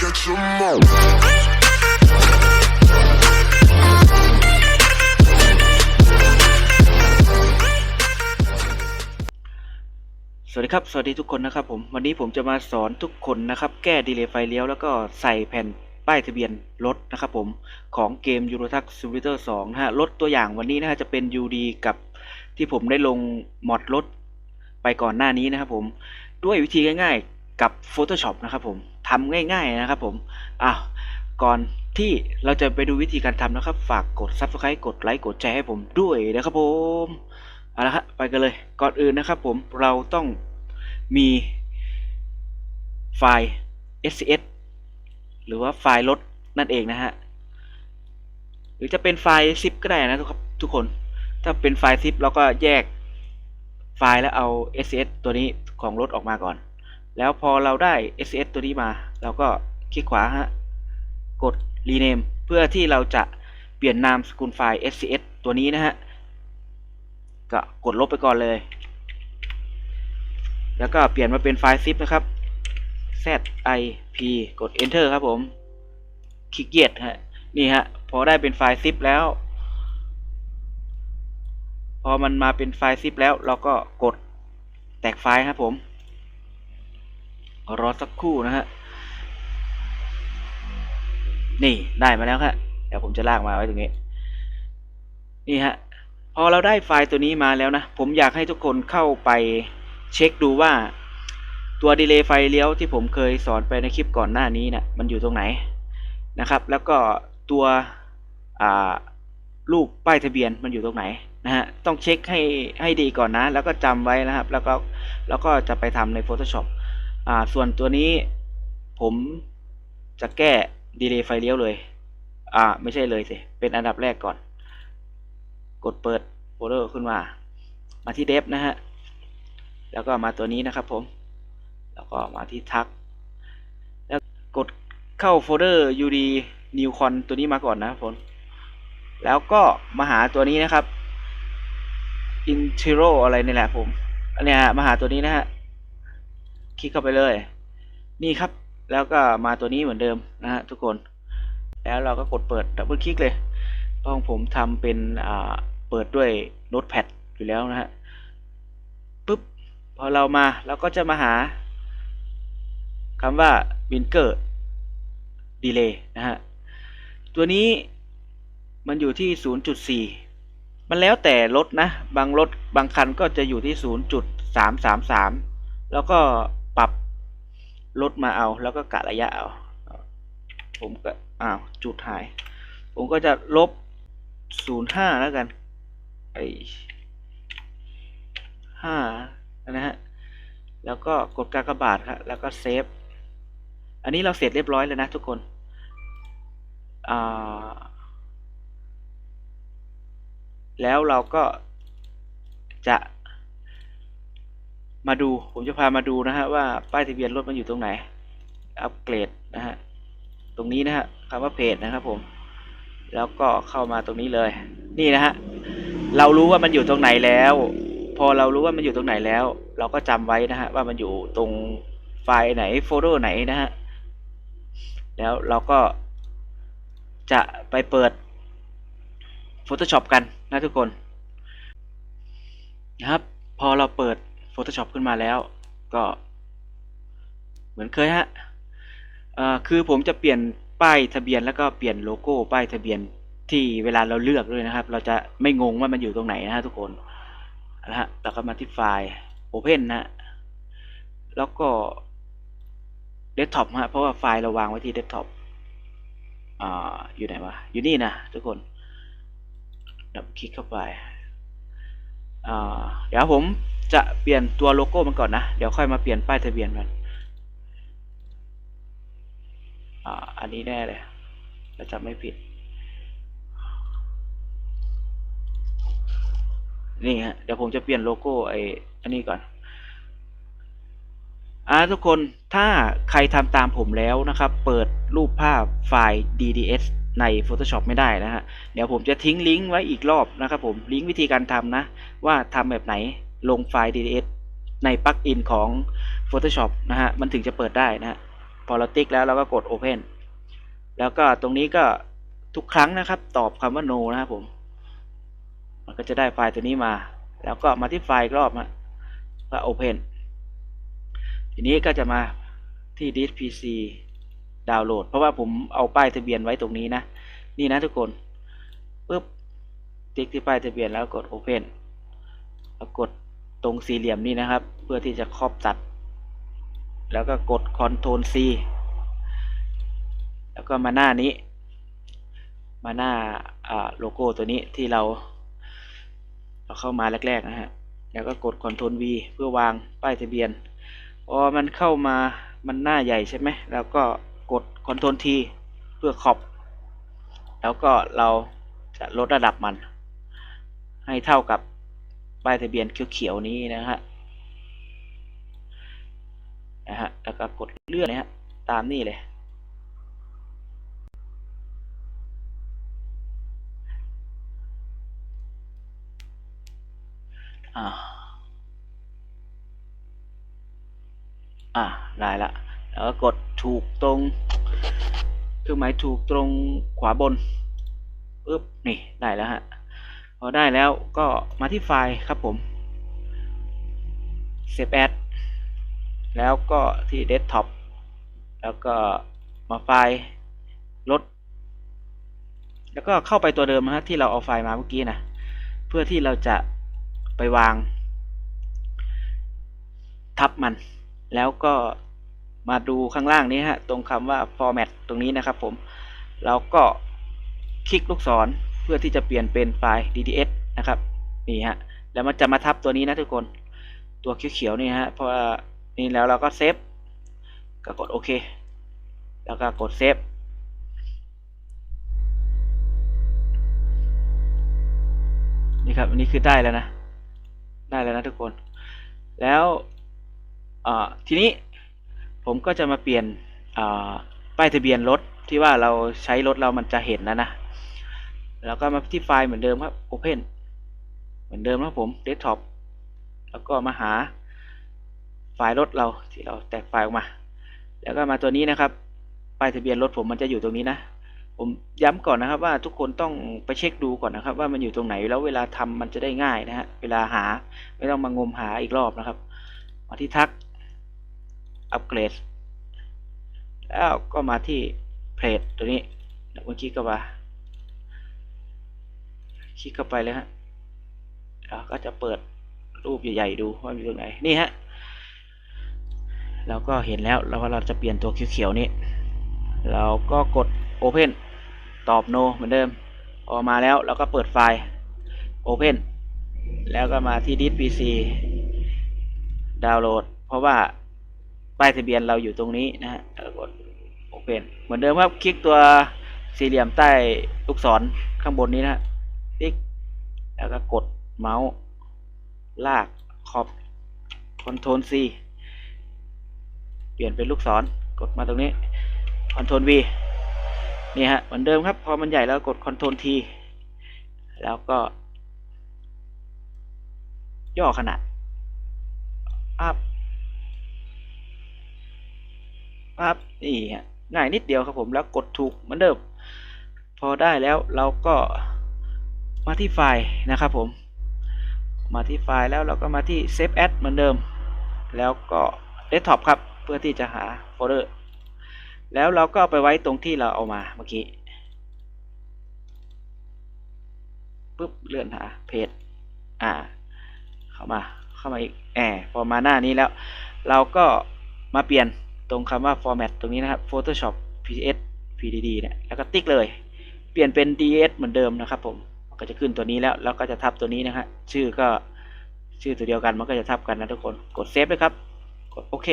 catch 'em all. สวัสดีครับ สวัสดีทุกคนนะครับผมวันนี้ผมจะมาสอนทุกคนนะครับแก้ดีเลย์ไฟเลี้ยวแล้วก็ใส่แผ่นป้ายทะเบียนรถนะครับผมของเกม Euro Truck Simulator 2นะฮะรถตัวอย่างวันนี้นะฮะจะเป็น UD กับที่ผมได้ลงมอดรถไปก่อนหน้านี้นะครับผมด้วยวิธีง่ายๆกับ Photoshop นะครับผม ทำง่าย ๆนะครับผมอะก่อนที่เราจะไปดูวิธีการทำนะครับ ฝากกด Subscribe กดไลค์กดแชร์ให้ผมด้วยนะครับผมเอาละฮะไปกันเลยก่อนอื่นนะครับผมเราต้องมีไฟล์ SCS หรือว่าไฟล์รถนั่นเองนะฮะหรือจะเป็นไฟล์ zip ก็ได้นะครับทุกคนถ้าเป็นไฟล์ zip เราก็แยกไฟล์แล้วเอา SCS ตัวนี้ของรถออกมาก่อน แล้วพอเราได้ SCS ตัวนี้มา เราก็คลิกขวาฮะ กด rename เพื่อที่เราจะเปลี่ยนนามสกุลไฟล์ SCS ตัวนี้นะฮะ ก็กดลบไปก่อนเลย แล้วก็เปลี่ยนมาเป็นไฟล์ zip นะครับ zip กด enter ครับผม คลิกเหยียดฮะ นี่ฮะ พอได้เป็นไฟล์ zip แล้ว พอมันมาเป็นไฟล์ zip แล้วเราก็กดแตกไฟล์ครับผม รอสักครู่นะฮะ นี่ได้มาแล้วครับเดี๋ยวผมจะลากมาไว้ตรงนี้ นี่ฮะ พอเราได้ไฟล์ตัวนี้มาแล้วนะ ผมอยากให้ทุกคนเข้าไปเช็คดูว่า ตัวดีเลย์ไฟเลี้ยวที่ผมเคยสอนไปในคลิปก่อนหน้านี้นะ่ะมันอยู่ตรงไหนนะครับ แล้วก็ตัวรูปป้ายทะเบียนมันอยู่ตรงไหนนะฮะ ต้องเช็คให้ให้ดีก่อนนะ แล้วก็จำไว้นะครับ แล้วก็แล้วก็จะไปทำใน Photoshop อ่าส่วนตัวนี้ผมจะแก้ดีเลย์ไฟเลี้ยวเลย อ่า ไม่ใช่เลยสิ เป็นอันดับแรกก่อน กดเปิดโฟลเดอร์ขึ้นมา มาที่เดฟนะฮะ แล้วก็มาตัวนี้นะครับผม แล้วก็มาที่ทัก แล้วกดเข้าโฟลเดอร์ ud new con ตัวนี้มาก่อนนะผมแล้วก็มาหาตัวนี้นะครับ intro อะไรนี่แหละผมอันนี้ฮะมาหาตัวนี้นะฮะ คลิกเข้าไปเลย นี่ครับ แล้วก็มาตัวนี้เหมือนเดิมนะฮะทุกคน แล้วเราก็กดเปิดดับเบิลคลิกเลยเพราะของผมทำเป็นอ่าเปิดด้วยโน้ตแพดอยู่แล้วนะฮะปุ๊บพอเรามาเราก็จะมาหาคำว่า b i n k e r Delay นะฮะตัวนี้มันอยู่ที่ 0.4 มันแล้วแต่รถนะ บางรถบางคันก็จะอยู่ที่ 0.333 แล้วก็ ปรับลดมาเอาแล้วก็กะระยะเอา ผมก็อ้าวจุดหาย ผมก็จะลบ 05 แล้วกันไอห้านะฮะ แล้วก็กดกากบาทครับแล้วก็เซฟ อันนี้เราเสร็จเรียบร้อยแล้วนะทุกคนแล้วเราก็จะ มาดูผมจะพามาดูนะฮะว่าป้ายทะเบียนรถมันอยู่ตรงไหน อัปเกรดนะฮะตรงนี้นะฮะคำว่าเพจนะครับผม แล้วก็เข้ามาตรงนี้เลย นี่นะฮะเรารู้ว่ามันอยู่ตรงไหนแล้ว พอเรารู้ว่ามันอยู่ตรงไหนแล้ว เราก็จำไว้นะฮะว่ามันอยู่ตรงไฟล์ไหนโฟลเดอร์ไหนนะฮะแล้วเราก็จะไปเปิด Photoshop กันนะทุกคนนะครับ พอเราเปิด Photoshop ขึ้นมาแล้ว ก็เหมือนเคยฮะอ่อคือผมจะเปลี่ยนป้ายทะเบียนแล้วก็เปลี่ยนโลโก้ป้ายทะเบียนที่เวลาเราเลือกด้วยนะครับ เราจะไม่งงว่ามันอยู่ตรงไหนนะฮะทุกคนนะฮะแล้วก็มาที่ไฟล์ Open นะฮะแล้วก็ Desktop ฮะเพราะว่าไฟล์เราวางไว้ที่ Desktop อ่าอยู่ไหนวะอยู่นี่นะทุกคนดับคลิกเข้าไปอ่าเดี๋ยวผม จะเปลี่ยนตัวโลโก้มันก่อนนะ เดี๋ยวค่อยมาเปลี่ยนป้ายทะเบียนมันอ่าอันนี้แน่เลยถ้าจำไม่ผิด นี่ฮะ เดี๋ยวผมจะเปลี่ยนโลโก้ไออันนี้ก่อนอ่าทุกคนถ้าใครทำตามผมแล้วนะครับ เปิดรูปภาพไฟล์ DDS ใน Photoshop ไม่ได้นะฮะ เดี๋ยวผมจะทิ้งลิงก์ไว้อีกรอบนะครับผม ลิงก์วิธีการทำนะ ว่าทำแบบไหน ลงไฟล์ DDS ในปลั๊กอินของ Photoshop นะฮะ มันถึงจะเปิดได้นะฮะ พอเราติ๊กแล้วเราก็กด Open แล้วก็ตรงนี้ก็ทุกครั้งนะครับ ตอบคำว่า no นะครับผม มันก็จะได้ไฟล์ตัวนี้มา แล้วก็มาที่ไฟล์อีกรอบฮะก็ Open ทีนี้ก็จะมาที่ disk PC ดาวน์โหลด เพราะว่าผมเอาป้ายทะเบียนไว้ตรงนี้นะ นี่นะทุกคนปุ๊บติ๊กที่ป้ายทะเบียนแล้วกด Open แล้วกด ตรงสี่เหลี่ยมนี้นะครับ เพื่อที่จะครอบตัด แล้วก็กด Ctrl C แล้วก็มาหน้านี้ มาหน้าอ่าโลโก้ตัวนี้ที่เรา เราเข้ามาแรกๆนะฮะแล้วก็กด Ctrl V เพื่อวางป้ายทะเบียนพอมันเข้ามามันหน้าใหญ่ใช่ไหมแล้วก็กด Ctrl T เพื่อขอบ แล้วก็เราจะลดระดับมัน ให้เท่ากับ ป้ายทะเบียนเขียวๆนี้นะฮะนะฮะแล้วก็กดเลื่อนนะฮะตามนี่เลย อ่า อ่าได้ละแล้วก็กดถูกตรงเครื่องหมายถูกตรงขวาบนปึ๊บนี่ได้แล้วฮะ พอได้แล้วก็มาที่ไฟล์ครับผม Save as แล้วก็ที่ Desktop แล้วก็มาไฟล์ลด แล้วก็เข้าไปตัวเดิมนะฮะที่เราเอาไฟล์มาเมื่อกี้นะ เพื่อที่เราจะไปวาง ทับมัน แล้วก็มาดูข้างล่างนี้ฮะ ตรงคำว่า format ตรงนี้นะครับผมเราก็คลิกลูกศร พื่อที่จะเปลี่ยนเป็นไฟล์ DTS นะครับนี่ฮะแล้วมันจะมาทับตัวนี้นะทุกคนตัวเขียวๆนี่ฮะเพราะนี่แล้วเราก็เซฟก็กดโอเค แล้วก็กดเซฟนี่ครับอันนี้คือได้แล้วนะ ได้แล้วนะทุกคน แล้วทีนี้ผมก็จะมาเปลี่ยนป้ายทะเบียนรถที่ว่าเราใช้รถเรามันจะเห็นนะนะ แล้วก็มาที่ไฟล์เหมือนเดิมครับ Open เหมือนเดิมครับผม Desktop แล้วก็มาหาไฟล์รถเราที่เราแตกไฟล์ออกมา แล้วก็มาตัวนี้นะครับป้ายทะเบียนรถผมมันจะอยู่ตรงนี้นะ ผมย้ำก่อนนะครับว่าทุกคนต้องไปเช็คดูก่อนนะครับ ว่ามันอยู่ตรงไหนแล้วเวลาทำมันจะได้ง่ายนะฮะเวลาหาไม่ต้องมางมหาอีกรอบนะครับ มาที่ทักอัปเกรดแล้วก็มาที่เพจตัวนี้แล้วก็คลิกเข้า คลิกเข้าไปเลยฮะแล้วก็จะเปิดรูปใหญ่ๆดูว่าอยู่ตรงไหนนี่ฮะเราก็เห็นแล้วแล้วว่าเราจะเปลี่ยนตัวเขียวๆนี้ เราก็กด Open ตอบ No เหมือนเดิมพอกมาแล้วเราก็เปิดไฟล์ Open แล้วก็มาที่ Disk PC ดาวน์โหลด เพราะว่าป้ายทะเบียนเราอยู่ตรงนี้นะฮะกด Open เหมือนเดิมครับคลิกตัวสี่เหลี่ยมใต้ลูกศรข้างบนนี้นะฮะ แล้วก็กดเมาส์ลากขอบ Ctrl C เปลี่ยนเป็นลูกศร กดมาตรงนี้ Ctrl V นี่ฮะเหมือนเดิมครับ พอมันใหญ่แล้วกด Ctrl T แล้วก็ ย่อขนาดอัพอัพนี่ฮะง่ายนิดเดียวครับผมแล้วกดถูกเหมือนเดิม พอได้แล้วเราก็ มาที่ไฟล์นะครับผมมาที่ไฟล์แล้วเราก็มาที่ Save As เหมือนเดิม แล้วก็ Desktop ครับเพื่อที่จะหาโฟลเดอร์แล้วเราก็เอาไปไว้ตรงที่เราเอามาเมื่อกี้ปุ๊บเลื่อนหาเพจอ่าเข้ามาเข้ามาอีกแอบพอมาหน้านี้แล้ว เราก็มาเปลี่ยนตรงคำว่า format ตรงนี้นะครับ Photoshop PS PDD เนี่ยแล้วก็ติ๊กเลย เปลี่ยนเป็น DS เหมือนเดิมนะครับผม ก็จะขึ้นตัวนี้แล้ว แล้วก็จะทับตัวนี้นะฮะชื่อก็ชื่อตัวเดียวกันมันก็จะทับกันนะทุกคนกดเซฟเลยครับ กดโอเค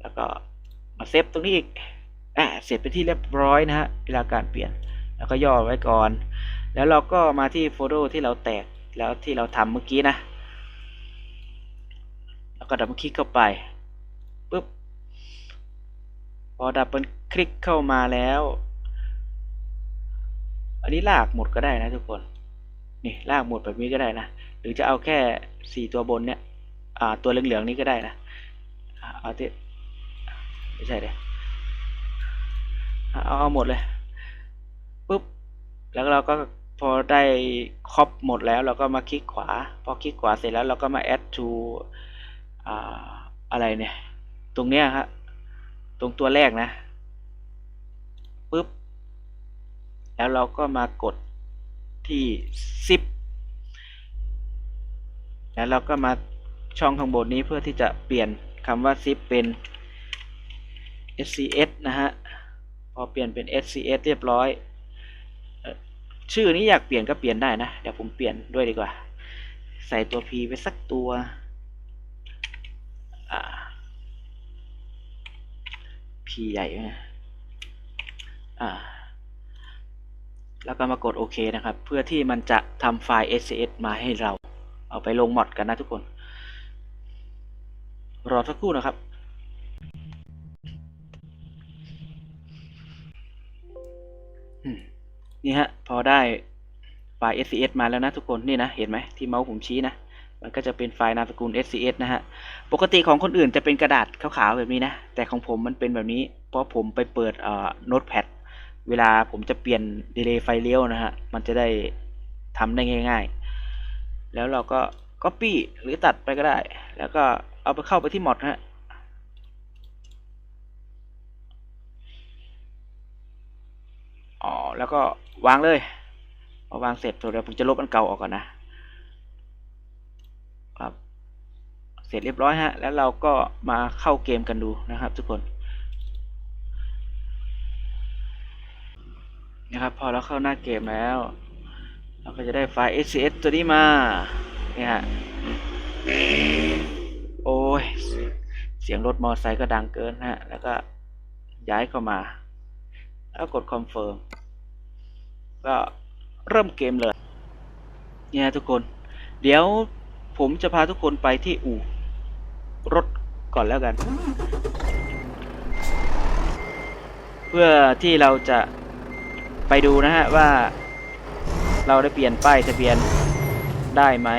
แล้วก็มาเซฟตรงนี้อีกอ่าเสร็จไปที่เรียบร้อยนะฮะเวลาการเปลี่ยน แล้วก็ย่อไว้ก่อน แล้วเราก็มาที่โฟลเดอร์ที่เราแตกแล้วที่เราทำเมื่อกี้นะ แล้วก็ดับเบิลคลิกเข้าไปปุ๊บพอดับเบิลคลิกเข้ามาแล้ว อันนี้ลากหมดก็ได้นะทุกคนนี่ลากหมดแบบนี้ก็ได้นะ หรือจะเอาแค่สี่ตัวบนเนี่ยตัวเหลืองๆนี้ก็ได้นะเอาที่ไม่ใช่เลยเอาเอาหมดเลยปุ๊บแล้วเราก็พอได้ครอบหมดแล้วเราก็มาคลิกขวา พอคลิกขวาเสร็จแล้วเราก็มา add to ออะไรเนี่ย ตรงเนี้ยครับตรงตัวแรกนะปุ๊บ แล้วเราก็มากดที่ zip แล้วเราก็มาช่องข้างบนนี้เพื่อที่จะเปลี่ยนคำว่า zip เป็น scs นะฮะ พอเปลี่ยนเป็น scs เรียบร้อย ชื่อนี้อยากเปลี่ยนก็เปลี่ยนได้นะ เดี๋ยวผมเปลี่ยนด้วยดีกว่า ใส่ตัว p ไปสักตัวอ่า p ใหญ่ไหมอ่า แล้วก็มากดโอเคนะครับ เพื่อที่มันจะทำไฟล์ scs มาให้เรา เอาไปลงมอดกันนะทุกคน รอสักครู่นะครับนี่ฮะ พอได้ไฟล์ SCS มาแล้วนะทุกคนนี่นะ เห็นไหมที่เมาส์ผมชี้นะมันก็จะเป็นไฟล์นามสกุล SCS นะฮะ ปกติของคนอื่นจะเป็นกระดาษขาวๆแบบนี้นะ แต่ของผมมันเป็นแบบนี้ เพราะผมไปเปิดเอ่อ Notepad เวลาผมจะเปลี่ยน Delay ไฟเลี้ยวนะฮะ มันจะได้ทำได้ง่ายๆ แล้วเราก็ Copy หรือตัดไปก็ได้ แล้วก็เอาไปเข้าไปที่มอดนะฮะอ๋อ แล้วก็วางเลยพอวางเสร็จเดี๋ยวผมจะลบอันเก่าออกก่อนนะครับ เสร็จเรียบร้อยฮะ แล้วเราก็มาเข้าเกมกันดูนะครับทุกคน นะครับ พอเราเข้าหน้าเกมแล้ว เราก็จะได้ไฟล์ SCS ตัวนี้มาเนี่ยฮะโอ้ย เสียงรถมอเตอร์ไซค์ก็ดังเกินนะฮะ แล้วก็ย้ายเข้ามา แล้วกดคอนเฟิร์มก็เริ่มเกมเลย เนี่ยทุกคน เดี๋ยวผมจะพาทุกคนไปที่อู่รถก่อนแล้วกัน เพื่อที่เราจะ ไปดูนะฮะว่า เราได้เปลี่ยนป้ายทะเบียนได้ไหม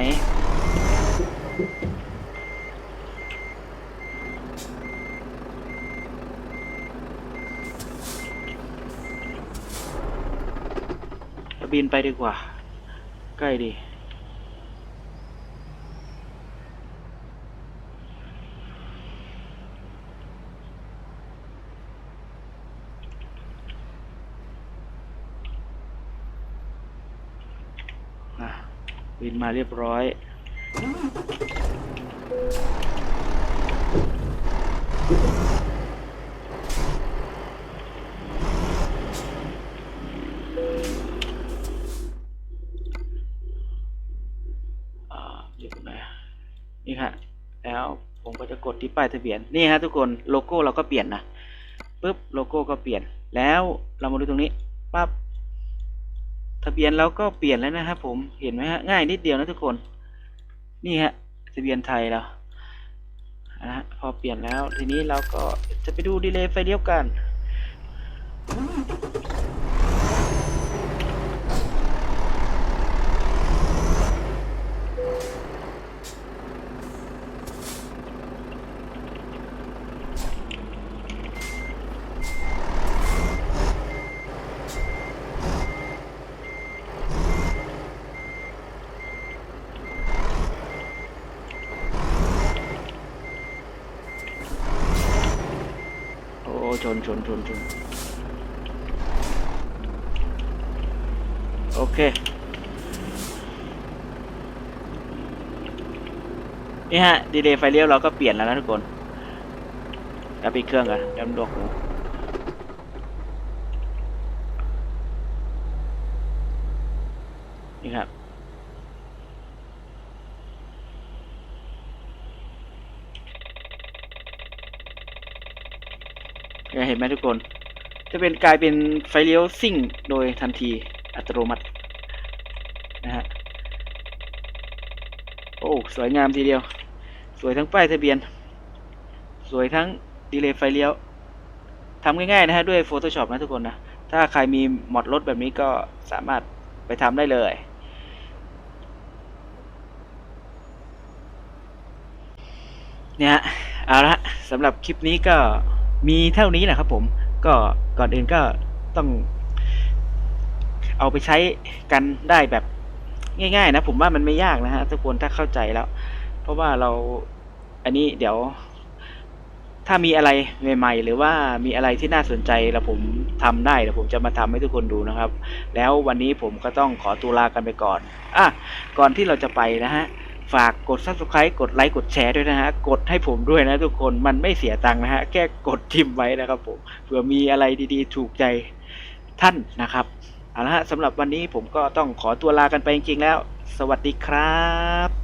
บินไปดีกว่า ใกล้ดี อะ บินมาเรียบร้อยอ่าอยู่ตรงไหนะนี่ฮะแล้วผมก็จะกดที่ป้ายทะเบียนนี่ฮะทุกคนโลโก้เราก็เปลี่ยนนะปุ๊บโลโก้ก็เปลี่ยนแล้วเรามาดูตรงนี้ปั๊บ ทะเบียนเราก็เปลี่ยนแล้วนะครับผมเห็นไหมฮะง่ายนิดเดียวนะทุกคนนี่ฮะทะเบียนไทยเรานะฮะพอเปลี่ยนแล้วทีนี้เราก็จะไปดูดีเลย์ไฟเดียวกัน ชนชนชนชนโอเค นี่ฮะ ดีเลย์ไฟเลี้ยวเราก็เปลี่ยนแล้วนะทุกคนแล้วปิดเครื่องกันจำดวกหูนี่ครับ เห็นไหมทุกคน จะเป็นกลายเป็นไฟเลี้ยวซิ่งโดยทันทีอัตโนมัตินะฮะโอ้ สวยงามทีเดียว สวยทั้งป้ายทะเบียน สวยทั้งดีเลย์ไฟเลี้ยวทำง่ายๆนะฮะด้วย Photoshop นะทุกคนนะ ถ้าใครมีมอดรถแบบนี้ก็สามารถไปทำได้เลย เนี่ยเอาละสำหรับคลิปนี้ก็ มีเท่านี้แหละครับผมก็ก่อนอื่นก็ต้อง เอาไปใช้กันได้แบบง่าย ๆ นะ ผมว่ามันไม่ยากนะฮะทุกคนถ้าเข้าใจแล้ว เพราะว่าเราอันนี้เดี๋ยว ถ้ามีอะไรใหม่ๆ หรือว่ามีอะไรที่น่าสนใจแล้วผมทำได้เดี๋ยวผมจะมาทำให้ทุกคนดูนะครับ แล้ววันนี้ผมก็ต้องขอตัวลากันไปก่อนอะก่อนที่เราจะไปนะฮะ ฝากกด subscribe กดไลค์กดแชร์ด้วยนะฮะ กดให้ผมด้วยนะทุกคนมันไม่เสียตังค์นะฮะ แค่กดทิมไว้นะครับผมเผื่อมีอะไรดีๆ ถูกใจท่านนะครับเอาละฮะสำหรับวันนี้ผมก็ต้องขอตัวลากันไปจริงๆแล้ว สวัสดีครับ